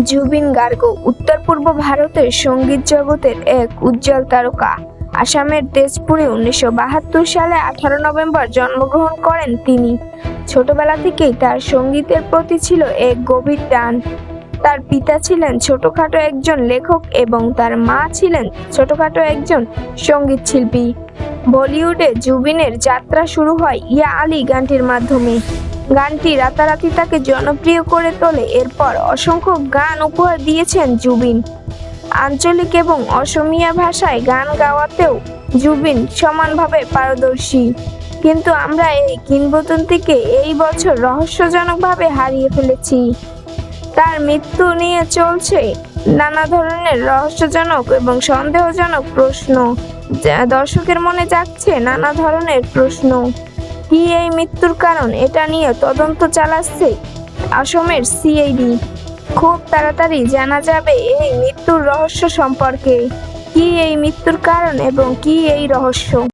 জুবিন গার্গ, উত্তর পূর্ব ভারতের সংগীত জগতের এক উজ্জ্বল তারকা। আসামের তেজপুরে উনিশশো বাহাত্তর সালে আঠারো নভেম্বর জন্মগ্রহণ করেন তিনি। ছোটবেলা থেকেই তার সঙ্গীতের প্রতি ছিল এক গভীর টান। তার পিতা ছিলেন ছোটখাটো একজন লেখক এবং তার মা ছিলেন ছোটখাটো একজন সংগীত শিল্পী বলিউডে জুবিনের যাত্রা শুরু হয় ইয়া আলী গানটির মাধ্যমে। গানটি রাতারাতি তাকে জনপ্রিয় করে তোলে। এরপর অসংখ্য গান উপহার দিয়েছেন জুবিন। আঞ্চলিক এবং অসমীয়া ভাষায় গান গাওয়াতেও জুবিন সমানভাবে পারদর্শী। কিন্তু আমরা এই কিংবদন্তিকে এই বছর রহস্যজনকভাবে হারিয়ে ফেলেছি। তার মৃত্যু নিয়ে চলছে নানা ধরনের রহস্যজনক এবং সন্দেহজনক প্রশ্ন। দর্শকের মনে যাচ্ছে নানা ধরনের প্রশ্ন। কি এই মৃত্যুর কারণ? এটা নিয়ে তদন্ত চালাচ্ছে আসামের সিআইডি। খুব তাড়াতাড়ি জানা যাবে এই মৃত্যুর রহস্য সম্পর্কে। কি এই মৃত্যুর কারণ এবং কি এই রহস্য?